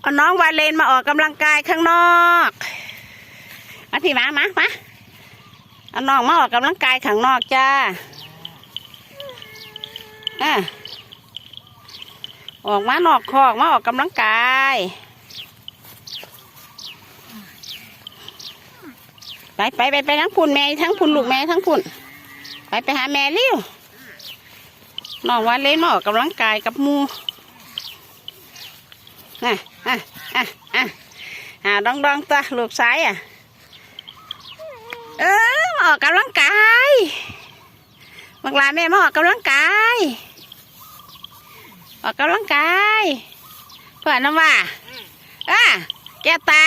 เอาน้องวาเลนมาออกกำลังกายข้างนอก มาพี่มามามาเอาน้องมาออกกำลังกายข้างนอกจ้าอะออกมานอกคอกมาออกกำลังกายไปไปไปไปทั้งพุ่นแม่ทั้งพุ่นลูกแม่ทั้งพุ่นไปไปหาแม่เร็วน้องวาเลนมาออกกำลังกายกับมูอะ อะอะอะอะดองดองตัวลูกซ้ายอะ เออมาออกกำลังกายบักลาแม่มาออกกำลังกาย ออกกำลังกายเพื่อนน้ำว่าอะแก้ตา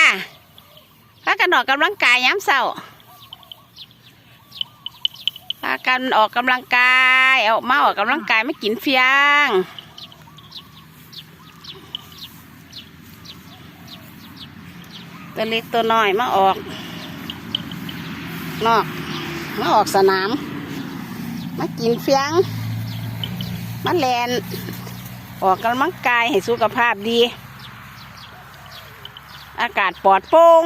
พากันออกกำลังกายย้ำเสาร์พากันออกกำลังกายออกมาออกกำลังกายไม่กินเฟียง ตัวเล็กตัวน้อยมาออกนอกมาออกสนาม มากินเฟียง มาแลน ออกกำลังกายให้สุขภาพดี อากาศปลอดโปร่ง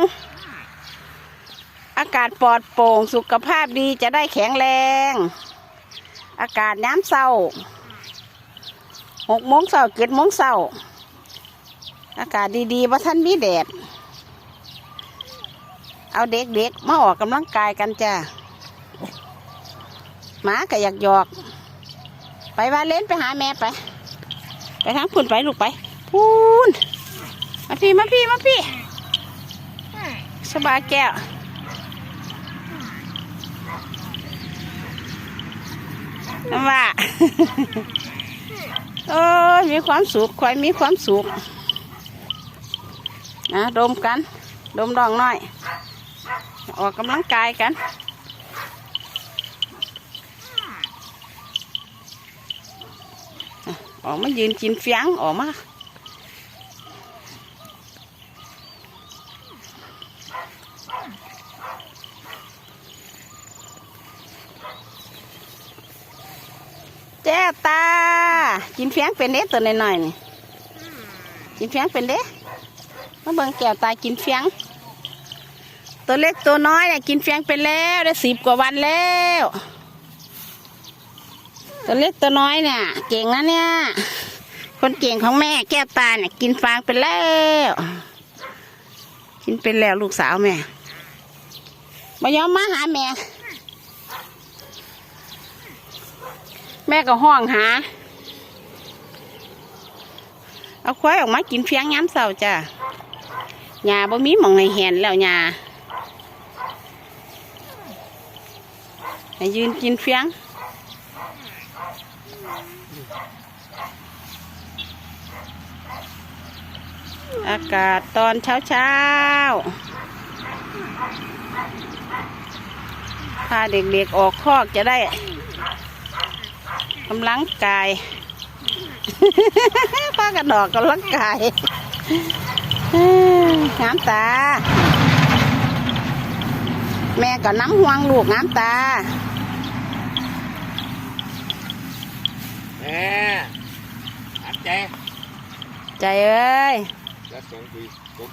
อากาศปลอดโปร่งสุขภาพดีจะได้แข็งแรง อากาศน้ำเศร้าหกโมงเศร้าเจ็ดโมงเศร้าอากาศดีๆว่าท่านมีแดด เอาเด็กๆมาออกกำลังกายกันจ้าหมาก็อยากหยอก ไปว่าเล่นไปหาแม่ไป ไปทางพุ่นไปลูกไปพูนมาพี่มาพี่มาพี่สบายแก้วว่าโอ้ยมีความสุขควายมีความสุขนะดมกัน ดมดองหน่อย ออกกำลังกายกัน ออกมายืนกินเฟียงออกมาแจ้ตา กินเฟียงเป็นเด้ตัวหน้อยๆนี่กินเฟียงเป็นเด้มาเบิ่งแก้วตากินเฟียง ตัวเล็กตัวน้อยเนี่ยกินเฟียงไปแล้วได้สิบกว่าวันแล้ว ตัวเล็กตัวน้อยเนี่ย เก่งนะเนี่ย คนเก่งของแม่แก้วตาเนี่ย กินฟางไปแล้ว กินไปแล้วลูกสาวแม่มายอมมาหาแม่ แม่ก็ห้องหาเอาควายออกมากินเฟียงย้ำเสาจ้ะหญ้าบ่มีหมองให้เห็นแล้วหญ้า ให้ยืนกินเฟียง อากาศตอนเช้าเช้าพาเด็กๆออกคอกจะได้กำลังกายพากันดอกกำลังกายงามตา แม่ก็น้ำห่วงลูกงามตา แม่อัดใจใจเอ้ยแล้วสองคุยปุ๊บ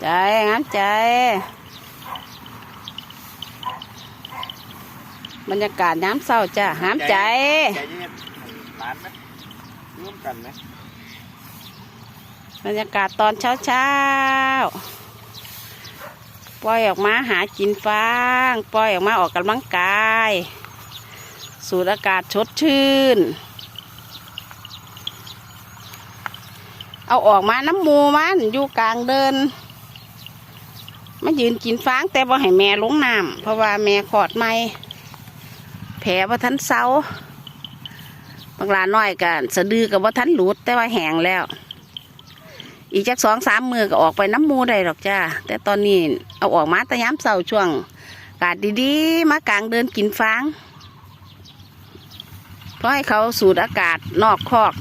ใจงามใจ บรรยากาศน้ำเศร้าจ้ะน้ำใจ ใจเย็นร้านไหมร่วมกันไหมบรรยากาศตอนเช้าเช้าๆปล่อยออกมาหากินฟาง ปล่อยออกมาออกกำลังกาย สูดอากาศชดชื่น เอาออกมาน้ำมูมันอยู่กลางเดินมายืนกินฟางแต่บ่ให้แม่ลงน้ำเพราะว่าแม่ขอดไม่แผลว่าทันเซาบางลาน้อยกันสะดือกับว่าทันหลุดแต่ว่าแห้งแล้ว อีกจักสองสามมือก็ออกไปน้ำมูได้หรอกจ้าแต่ตอนนี้เอาออกมาต่ย้ำเสาช่วงอากาศดีๆ มากลางเดินกินฟาง เพราะให้เขาสูดอากาศนอกคอก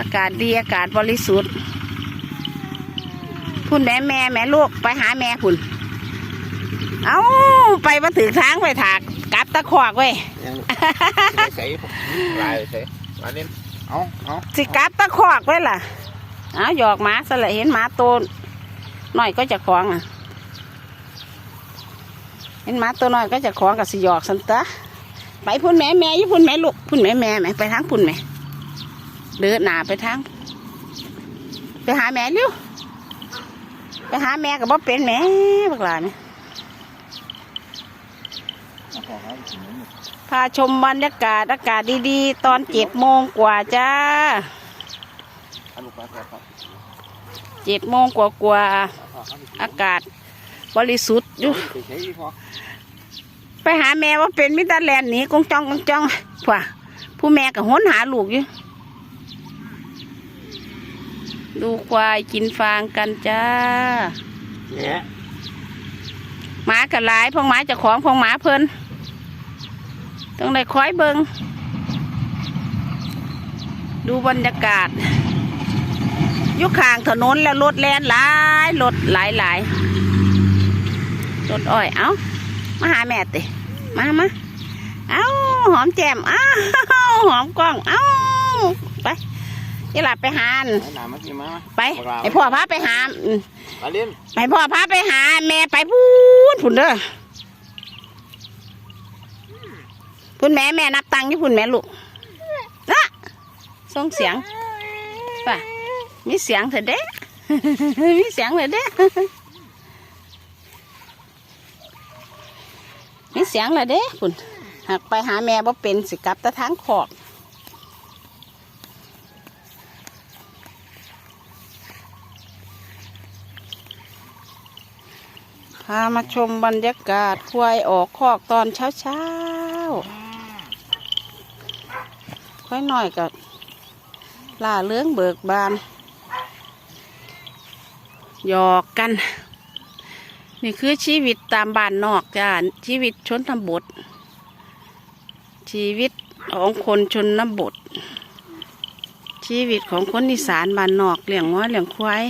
อากาศดีอากาศบริสุทธิ์พุ่นแม่แม่แม่ลูกไปหาแม่พุ่นเอาไปมาถึงทางไปถากกลับตะขวากเว้ยยังใส่ลายใส่มาเล่นเอาเอาสิกลับตะขวากไว้ล่ะอ้าวหยอกหมาสละเห็นหมาโตหน่อยก็จะคล้องอะเห็นหมาตัวน้อยก็จะคล้องกับสิหยอกสันตะ ไปพุ่นแม่แม่ยี่พุ่นแม่ลูกพุ่นแม่แม่แม่ไปทางพุ่นแม่เดินหนาไปทาง ไปหาแม่เร็วไปหาแม่กับบ่เป็นแม่บักหลานเอาของเขาถึงนั้นพาชมบรรยากาศอากาศดีๆ ตอนเจ็ดโมงกว่าจ้าเจ็ดโมงกว่ากว่าอาเขาไปๆอากาศบริสุทธิ์อยู่ หาแม่ว่าเป็นมิตรแลนด์หนีกงจ้องกงจ้องว่ะผู้แม่ก็ห้นหาลูกอยู่ ดูควายกินฟางกันจ้าเนี่ยหมากับหลายพองหมาเจะของพองหมาเพิ่นต้องได้คอยเบิงดูบรรยากาศอยุคข้างถนนแล้วรถแล่นหลายรถหลายหลายรถอ้อย เอ้า มาหาแม่ติ มามาเอ้าหอมแจ่มเอ้าหอมกล้องเอ้าไปยี่หลับไปหานไหนหนามากินมาไปไอพ่อพาไปหาอืมมาเล่นไปพ่อพาไปหา แม่ไปพูนพุ่นเด้อพุ่นแม่แม่นับตังค์ที่พุ่นแม่ลูกนะส่งเสียงป่ะมีเสียงเถอะเด้ มีเสียงเลยเด้ เสียงลยเด้พุ่นหากไปหาแม่บ่เป็นสิกลับแตะทางขอกพามาชมบรรยากาศควายออกคอกตอนเช้าเช้าค่อยหน่อยกับล่าเลื้องเบิกบานหยอกกัน นี่คือชีวิตตามบ้านนอกจ้าชีวิตชนบท ชีวิตของคนชนบท ชีวิตของคนอีสานบ้านนอกเลี้ยงง้อยเลี้ยงควาย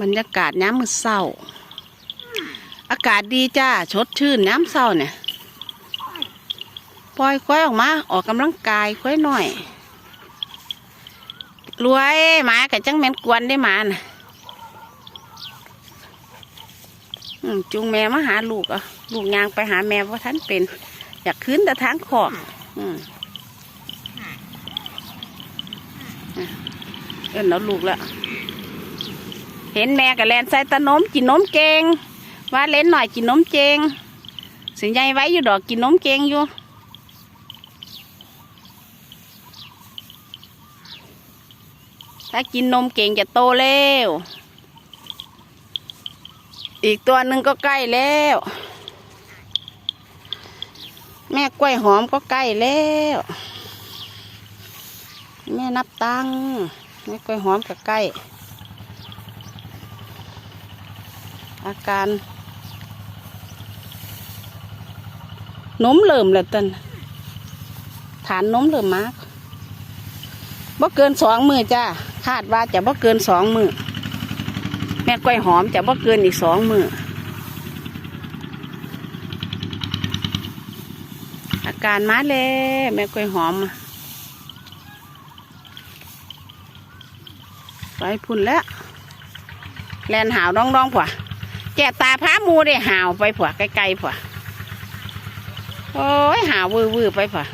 บรรยากาศย้ำมือเศร้า อากาศดีจ้าชดชื่นย้ำเศร้าเนี่ยปล่อยควายออกมา ออกกำลังกายควายหน่อยรวยหมากับจังแม่นกวนได้หมาน่ะม จูงแม่มาหาลูกอะลูกยางไปหาแม่ว่าท่านเป็น อยากขึ้นแต่ทางขอกอืมเอินเอาลูกแล้วเห็นแม่กับแลนใส่ตะนมกินนมเกงว่าเล่นหน่อยกินนมเจงสิยายไว้อยู่ดอกกินนมเกงอยู่ถ้ากินนมเก่งจะโตเร็ว อีกตัวหนึ่งก็ใกล้แล้ว แม่กล้วยหอมก็ใกล้แล้ว แม่นับตังแม่กล้วยหอมก็ใกล้ อาการน้มเริ่มแล้วตันฐานน้มเริ่มมากบ่เกินสองมือจ้าคาดว่าจะบ่เกินสองมือ แม่กล้วยหอมจะบ่เกินอีกสองมืออาการมาแล้วแม่กล้วยหอมไปพุ่นแล้วแลนหาวดองดองผัวแกะตาพามูได้หาวไปผัวไกลๆผัวโอ้ยหาววือวือๆไปผัว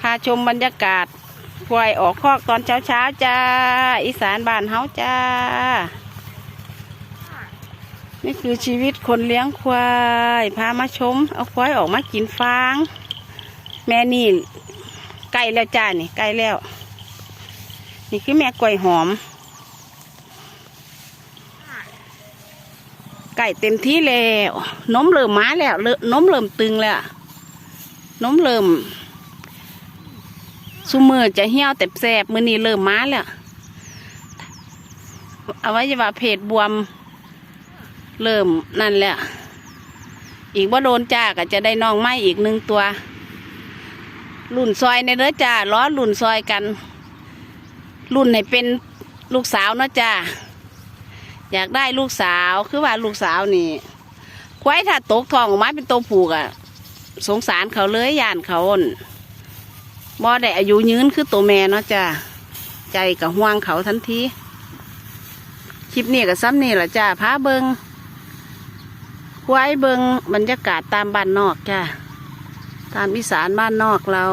พาชมบรรยากาศ ควายออกคอกตอนเช้าเช้าๆจ้า อีสานบ้านเฮาจ้า นี่คือชีวิตคนเลี้ยงควายพามาชม เอาควายออกมากินฟาง แม่นี่ใกล้แล้วจ้านี่ใกล้แล้ว นี่คือแม่กล้วยหอมไก่เต็มที่แล้วน้มเริ่มมาแล้วเริ่มนมเริ่มตึงแล้วนมเริ่ม ซุมือจะเหี่ยวแต่แสบมือนี้เริ่มมาแล้วเอาไว้จะว่าเพจบวม เริ่มนั่นแหละ อีกว่าโดนจ้าก็จะได้น้องไม้อีกหนึ่งตัว รุ่นซอยในเด้อจ้าล้อรุ่นซอยกัน รุ่นให้เป็นลูกสาวเนาะจ้าอยากได้ลูกสาวคือว่าลูกสาวนี่ควายถ้าตกทองออกมาเป็นตัวผูกอะสงสารเขาเลยย่านเขาอั่น บ่ได้อายุยืนคือตัวแม่เนาะจ้าใจกับห่วงเขาทันทีคลิปนี้กับซ้ำนี่แหละจ้าพาเบิงควายเบิงบรรยากาศตามบ้านนอกจ้าตามอีสานบ้านนอกเรา